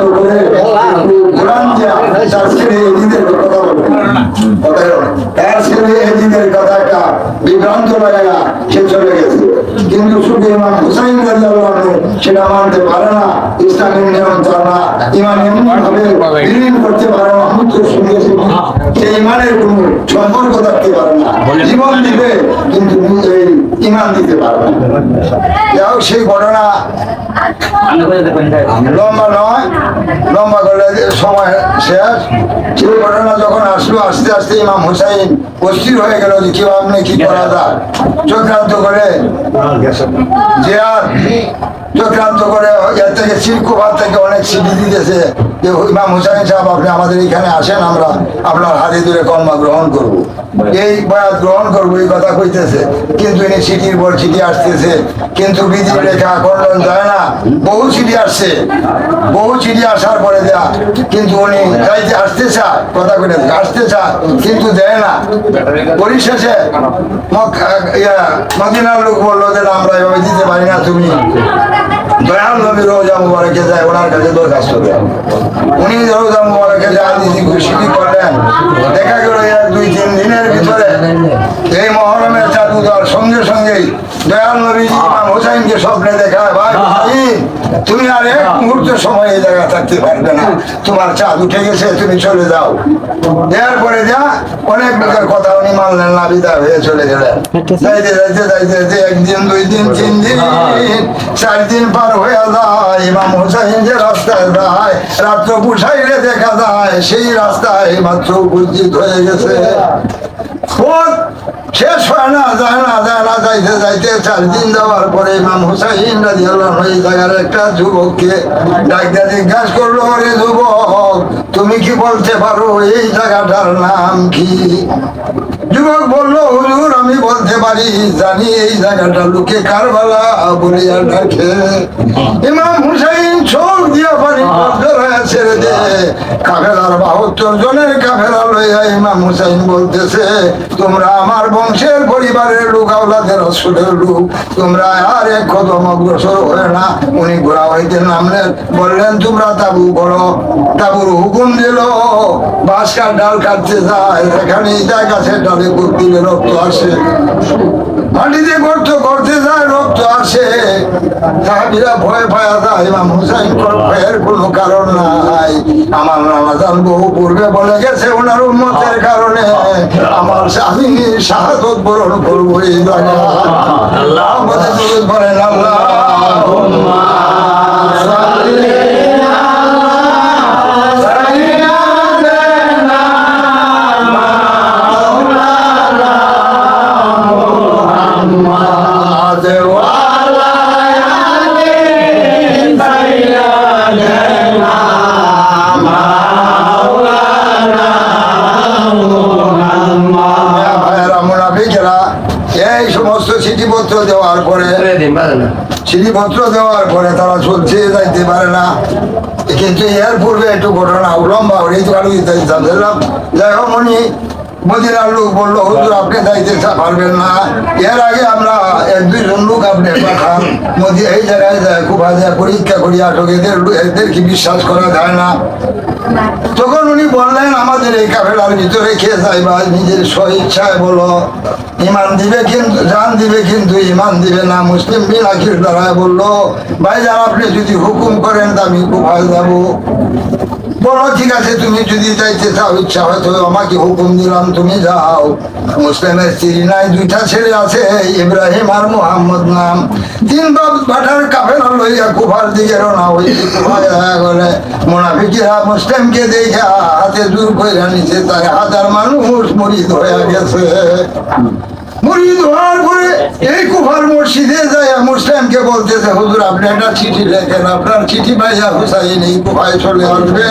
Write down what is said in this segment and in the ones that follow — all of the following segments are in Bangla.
চক্রান্ত করে কোরআন দিয়া তার ছেলে এদিনের কথা বলে কথা বলে। তার ছেলে এদিনের কথা একটা বিভ্রান্ত লাগায়া সে চলে গেছে কিন্তু শুধু ইমাম হুসাইন রাদিয়াল্লাহু সেটা মানতে পারে না ইসলামের নিয়ম তার ইমান এমন ভাবে বিলীন করতে পারে না আমি তো সেই ইমানের কোন সম্পর্ক থাকতে পারে না। জীবন দিবে কিন্তু এই ইমান দিতে পারে যাই হোক, সেই ঘটনা লম্বা নয় লম্বা করলে সময় শেষ। সেই ঘটনা যখন আসলো আস্তে আস্তে ইমাম হুসাইন অস্থির হয়ে গেল যে কি আপনি কি করা যায়। চক্রান্ত করে যে আর চক্রান্ত করে এর থেকে শিরকুবার থেকে অনেক সিটি দিতেছে যে ইমাম হুসাইন সাহেব, আপনি আমাদের এখানে আসেন, আমরা আপনার হাতে ধরে কর্মা গ্রহণ করব। এই গ্রহণ করব, এই কথা কইতেছে। কিন্তু ইনি পর আসতেছে। কিন্তু বিধি রেখা যায় না। বহু আসছে। বহু আসার পরে দেয়া। কিন্তু উনি যাইতে আসতে চায়, কথা করে আসতে কিন্তু দেয় না। পরিশেষে মদিনার লোক বলল যে আমরা এভাবে দিতে পারি না, তুমি দয়াল নবী রোজা মুবারকে যায় ওনার কাছে দরখাস্ত দেয়। উনি রোজা দিদি খুশি করলেন। দেখা গেল এক, দুই ভিতরে এই মহরমের জাদুদার সঙ্গে সঙ্গে সঙ্গেই দয়াল নবী ইমাম হোসেনকে স্বপ্নে দেখায় ভাই তুমি আর এক মুহূর্ত সময় এই জায়গায় থাকতে পারবে না। তোমার চাঁদ উঠে গেছে তুমি চলে যাও। দেওয়ার পরে যা অনেক লোকের কথা উনি মানলেন না বিদায় হয়ে চলে গেলেন। যাইতে যাইতে যাইতে যাইতে একদিন দুই দিন তিন দিন চার দিন পার হয়ে যায়। ইমাম হোসাইন যে রাস্তায় যায় রাত্র পুষাইলে দেখা যায় সেই রাস্তায় মাত্র উপস্থিত হয়ে গেছে। পথ শেষ হয় না যায় না যায় না যাইতে যাইতে চার দিন যাওয়ার পরে ইমাম হুসাইন রাদিয়াল্লাহু আনহু এই জায়গার একটা যুবককে ডাকতে জিজ্ঞাসা করল রে যুবক তুমি কি বলতে পারো এই জায়গাটার নাম কি? যুবক বলল হুজুর আমি বলতে পারি জানি এই জায়গাটা লোকে কারবালা বলিয়া ডাকে। ইমাম হুসাইন চোখ দিয়া পানি ছেড়ে দে। কাফেলার বাহাত্তর জনের কাফেলা লইয়া ইমাম হুসাইন বলতেছে, তোমরা আমার বংশের পরিবারের লোক, আওলাদের রসুলের লোক। তোমরা আর এক কদম অগ্রসর হয়ে না। উনি ঘোড়া হইতে নামলেন, বললেন, তোমরা তাবু করো, তাবুর হুকুম দিল। বাসকার ডাল কাটতে যায় এখানে ইটা গাছের ডালে দিলে রক্ত আসে। সাহাবিরা ভয় ভয় যায় ইমাম হুসাইন ভয়ের কোনো কারণ নাই। আমার রামাজান বহু পূর্বে বলে গেছে ওনার উন্মতের কারণে। আমার স্বামী শাহাদত বরণ করব এই আল্লাহ। আমাদের দরুদ আল্লাহ এই সমস্ত চিঠিপত্র দেওয়ার পরে চিঠিপত্র দেওয়ার পরে তারা চলছে যাইতে পারে না। কিন্তু এর পূর্বে একটু ঘটনা লম্বা হলেই তো আরও দিলাম যাই হোক উনি মদিনার লোক বলল হুজুর আপনি যাইতে পারবেন না। এর আগে আমরা এক দুইজন লোক আপনি পাঠান মোদি এই জায়গায় যায় খুব যায় পরীক্ষা করি আসক এদের এদের কি বিশ্বাস করা যায় না? তখন উনি বললেন আমাদের এই কাফেলার ভিতরে খেয়ে যাইবা নিজের স্বইচ্ছায় বলো। ইমান দিবে কিন্তু জান দিবে কিন্তু ইমান দিবে না। মুসলিম বিন আখির দাঁড়ায় বলল, ভাই যারা আপনি যদি হুকুম করেন, তা আমি কোথায় যাব। বলো, ঠিক আছে, তুমি যদি যাইতে চাও, ইচ্ছা হয় তো আমাকে হুকুম দিলাম, তুমি যাও। মুসলিমের স্ত্রী নাই, দুইটা ছেলে আছে, ইব্রাহিম আর মোহাম্মদ নাম। তিন বাপ ভাটার কাফেলা লইয়া কুফার দিকে রওনা হইছে কুফায় গেলে, মোনাফিকিরা মুসলিমকে দেখা হাতে দূর করে নিচে তার হাজার মানুষ মরিদ হয়ে গেছে। মুরিদ হওয়ার পরে এই কুফার মসজিদে যায় মুসলিমকে বলতেছে, হুজুর, আপনি একটা চিঠি লেখেন, আপনার চিঠি পাইয়া হুসাইন এই কুফায় চলে আসবে।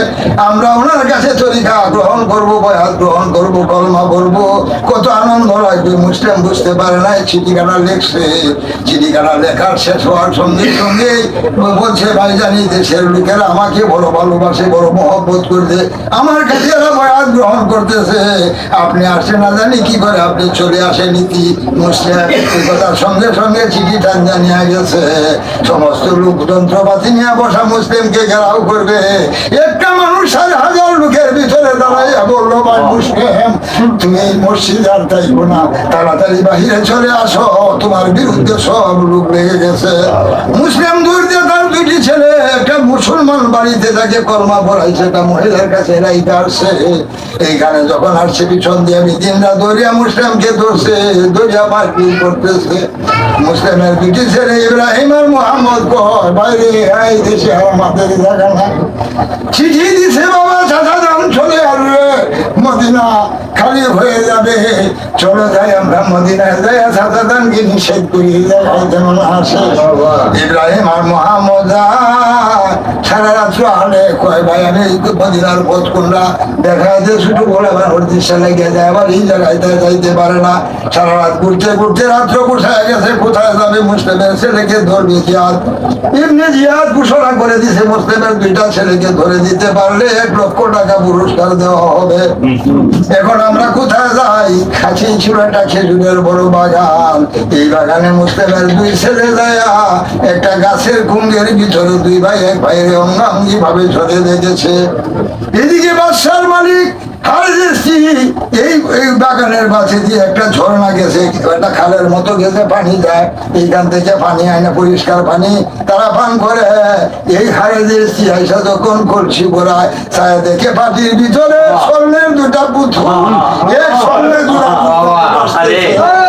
আমরা ওনার কাছে তরিকা গ্রহণ করব, বয়াত গ্রহণ করব, কলমা করব কত আনন্দ লাগবে, মুসলিম বুঝতে পারে না চিঠিখানা লেখছে। চিঠিখানা লেখার শেষ হওয়ার সঙ্গে সঙ্গে বলছে ভাই জানি দেশের লোকেরা আমাকে বড় ভালোবাসে, বড় মহব্বত করতে আমার কাছে এরা বয়াত গ্রহণ করতেছে। আপনি আসে না জানি কি করে আপনি চলে আসেন কি সঙ্গে সঙ্গে চিঠি গেছে। সমস্ত নিয়ে বসা মুসলিমকে ঘেরাও করবে। একটা মানুষ হাজার লোকের ভিতরে দাঁড়াইয়া বলল, ভাই মুসলিম, তুমি মসজিদ আর না। তাড়াতাড়ি বাহিরে চলে আসো। তোমার বিরুদ্ধে সব লোক লেগে গেছে। মুসলিম দূর দিয়ে তার দুটি ছেলে একটা মুসলমান বাড়িতে তাকে কর্মা পড়াইছে একটা মহিলার কাছে রাইতে আসছে। এইখানে যখন আসছে পিছন দিয়ে আমি দিনরা দরিয়া মুসলিমকে ধরছে দরিয়া মারপিট করতেছে। মুসলিমের দুটি ছেলে ইব্রাহিম আর মোহাম্মদ কয় বাইরে এই দেশে আর আমাদের জায়গা নাই। চিঠি দিছে বাবা চাচা দাম চলে আসবে মদিনা খালি হয়ে যাবে। চলো যাই আমরা মদিনায়। যাই চাচা দামকে নিষেধ করি জায়গায় যেমন আসে। ইব্রাহিম আর মোহাম্মদ ছেলেকে করে দিছে, মুসলিমের দুইটা ছেলেকে ধরে দিতে পারলে এক লক্ষ টাকা পুরস্কার দেওয়া হবে। এখন আমরা কোথায় যাই? কাছেই ছিল একটা খেজুরের বড় বাগান। এই বাগানে মুসলিমের দুই ছেলে যায়, একটা গাছের ভিতরে দুই ভাই এক ভাইয়ের অঙ্গাঙ্গি ভাবে ঝরে দেখেছে এদিকে বাদশার মালিক এই এই বাগানের পাশে দিয়ে একটা ঝর্ণা গেছে একটা খালের মতো গেছে পানি যায় এইখান থেকে পানি আয় পরিষ্কার পানি তারা পান করে। এই হারেজেসি আইসা যখন করছি গোড়ায় ছায়া দেখে পাটির ভিতরে স্বর্ণের দুটা পুতুল। এই স্বর্ণের দুটা পুতুল।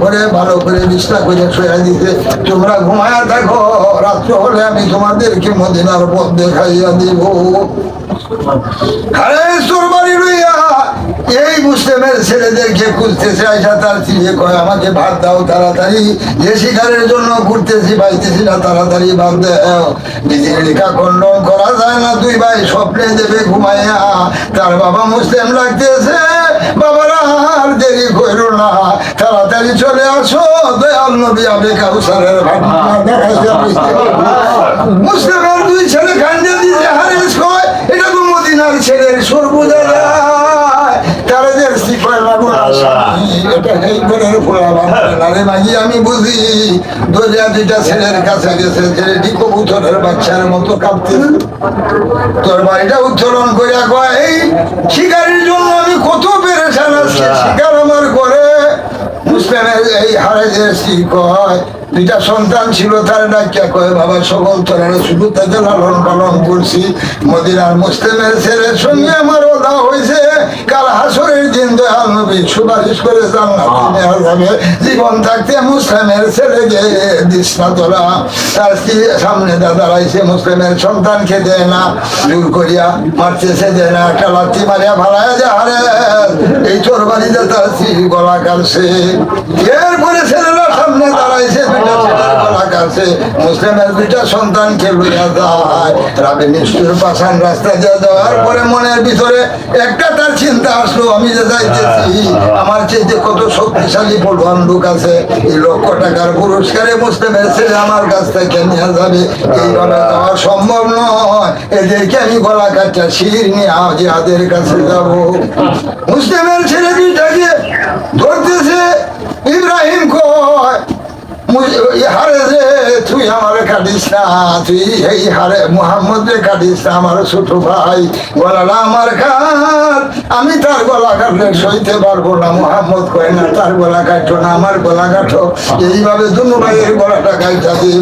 ঘরে ভালো করে বিছনা করে শোয়া দিতে তোমরা ঘুমায়া দেখো রাত্র হলে আমি তোমাদেরকে মদিনার পথ দেখাইয়া দিব। এই মুসলিমের ছেলেদেরকে খুঁজতেছে, আইসা তার কয়, আমাকে ভাত দাও তাড়াতাড়ি। যে শিকারের জন্য ঘুরতেছি না, তাড়াতাড়ি ভাত নিজের লেখা খণ্ডন করা যায় না, দুই ভাই স্বপ্নে দেবে ঘুমাইয়া। তার বাবা মুসলিম লাগতেছে। বাবারা, আর দেরি করো না। তাড়াতাড়ি চলে আসো। দয়াল নবী আবে কাউসারের মুসলিমের দুই ছেলে কান্দে দিয়ে হারিস কয় এটা তো মদিনার ছেলের সর্বদা তারা যে শিখয় লাগো এটা করে আরে মাঝি আমি বুঝি দরিয়া দুইটা ছেলের কাছে গেছে ছেলেটি কবুতরের বাচ্চার মতো কাঁপতে তোর বাড়িটা উত্তোলন করিয়া কয় এই শিকারির জন্য আমি কত পেরেছান আজকে শিকার আমার করে মুসলিমের এই হারে যে কয় দুইটা সন্তান ছিল তার ডাকিয়া কয় বাবা সকল তোরা শুধু তাদের লালন পালন করছি। মদিনার মুসলিমের ছেলের সঙ্গে নবী সুপারিশ করে জান্নাতে নেওয়া যাবে জীবন থাকতে মুসলিমের ছেলেকে দিস না তোরা। তার সামনে দাঁড়াইছে মুসলিমের সন্তানকে দেয় না জোর করিয়া মারতেছে দেয় না একটা লাথি মারিয়া ভাড়ায় যে হারে এই তোর বাড়িতে তার স্ত্রী গলা কাটছে এরপরে ছেলেরা সামনে দাঁড়াইছে কাটছে মুসলিমের দুইটা সন্তানকে লইয়া যায় রাবে নিষ্ঠুর পাশান রাস্তা দিয়ে যাওয়ার পরে মনের ভিতরে একটা তার চিন্তা আসলো, আমি যে যাইতেছি, আমার চেয়ে কত শক্তিশালী পলবান লোক আছে, এই লক্ষ টাকার পুরস্কারে মুসলিমের ছেলে আমার কাছ থেকে নিয়ে যাবে। এইভাবে যাওয়া সম্ভব নয়। এদেরকে আমি গলা কাটটা শির নিয়ে জিহাদের কাছে যাব। মুসলিমের ছেলে দুইটাকে ধরতেছে, ইব্রাহিম কয় হারে রে তুই আমার কাটিস না তুই এই হারে মুহাম্মদ রে কাটিস না আমার ছোট ভাই। গলাটা আমার কাট আমি তার গলা কাটলে সইতে পারব না। মুহাম্মদ কয় না তার গলা কাটো না আমার গলা কাটো। এইভাবে দুনু ভাইয়ের গলাটা কাইটা দিয়ে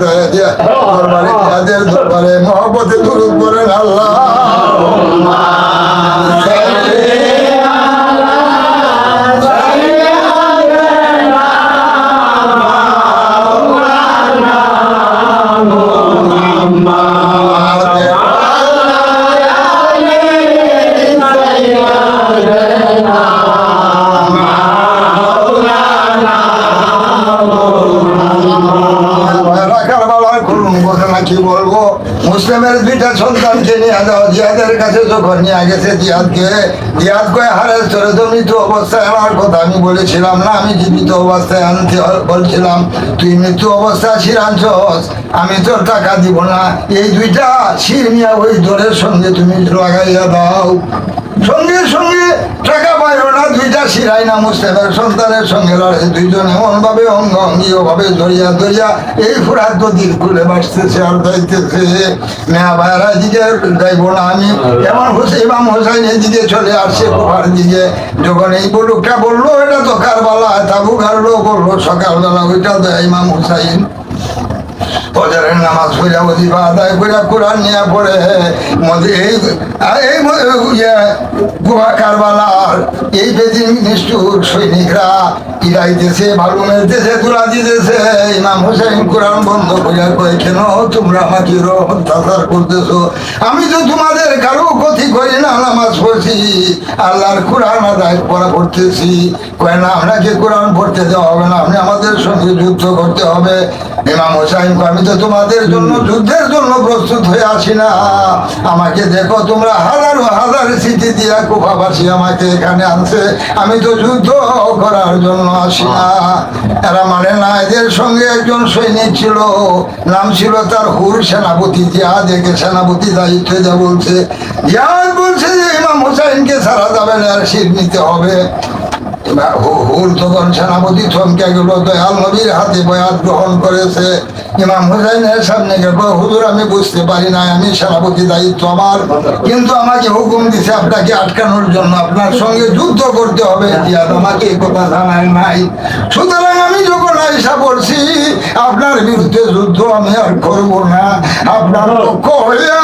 দয়া দরবারে যাদের দরবারে মহব্বতে দুরুদ করেন আল্লাহ। সন্তানকে নিয়ে যাও জিয়াদের কাছে যখন নিয়ে গেছে জিয়াদকে জিয়াদ কয়ে হারে চলে তো মৃত্যু অবস্থায় আমার কথা আমি বলেছিলাম না, আমি জীবিত অবস্থায় আনতে বলছিলাম, তুই মৃত্যু অবস্থায় শির আনছস, আমি তোর টাকা দিব না। এই দুইটা শির নিয়ে ওই দলের সঙ্গে তুমি লাগাইয়া দাও। সঙ্গে সঙ্গে টাকা পাইল না, দুইটা সিরাই না মুস্তেফের সন্তানের সঙ্গে লড়ে দুইজন এমন ভাবে অঙ্গ অঙ্গীয় ভাবে জড়িয়া জড়িয়া এই ফুরাত নদীর খুলে বাসতেছে আর যাইতেছে। মেয়া ভাইয়ারা দিকে যাইব না আমি। এমন ইমাম হোসাইন এদিকে চলে আসছে কুহার দিকে। যখন এই বলুকটা বলল, এটা তো কারবালা তাবু ঘাড়লো বলল, সকালবেলা ওইটা তো ইমাম হোসাইন। ফজরের নামাজ পড়া আদায় করে কোরআন পড়ে। এই ইয়ে গুহা কারবালার, এই বেদিন নিষ্ঠুর সৈনিকরা মেলতেছে তুলা দিতেছে। ইমাম কোরআন বন্ধ কয়ে, কেন তোমরা আমাকে করতেছো? আমি তো তোমাদের কারও ক্ষতি করি না, নামাজ পড়ছি, আল্লাহর কোরআন আদায় করা করতেছি। কয় না, আপনাকে কোরআন পড়তে দেওয়া হবে না, আপনি আমাদের সঙ্গে যুদ্ধ করতে হবে। ইমাম হোসাইন আমি তো তোমাদের জন্য যুদ্ধের জন্য প্রস্তুত হয়ে আসি না। আমাকে দেখো তোমরা হাজার হাজার স্মৃতি দিয়া কুফাবাসী আমাকে এখানে আনছে। আমি তো যুদ্ধ করার জন্য আসি না। এরা মানে না এদের সঙ্গে একজন সৈনিক ছিল। নাম ছিল তার হুর সেনাপতি জিয়াদ একে সেনাপতি দায়িত্ব যা বলছে। জিয়াদ বলছে যে ইমাম হোসাইনকে ছাড়া যাবে না আর শির নিতে হবে। সেনাপতি থমকে গেল হাতে বয়াত গ্রহণ করেছে। ইমাম হুসাইনের সামনে গেল, হুজুর, আমি বুঝতে পারি না আমি সেনাপতি দায়িত্ব আমার, কিন্তু আমাকে হুকুম দিছে আপনাকে আটকানোর জন্য, আপনার সঙ্গে যুদ্ধ করতে হবে। জিয়াদ আমাকে এই কথা জানায় নাই। সুতরাং আমি যখন আইসা পড়ছি, আপনার বিরুদ্ধে যুদ্ধ আমি আর করব না, আপনার পক্ষ হইয়া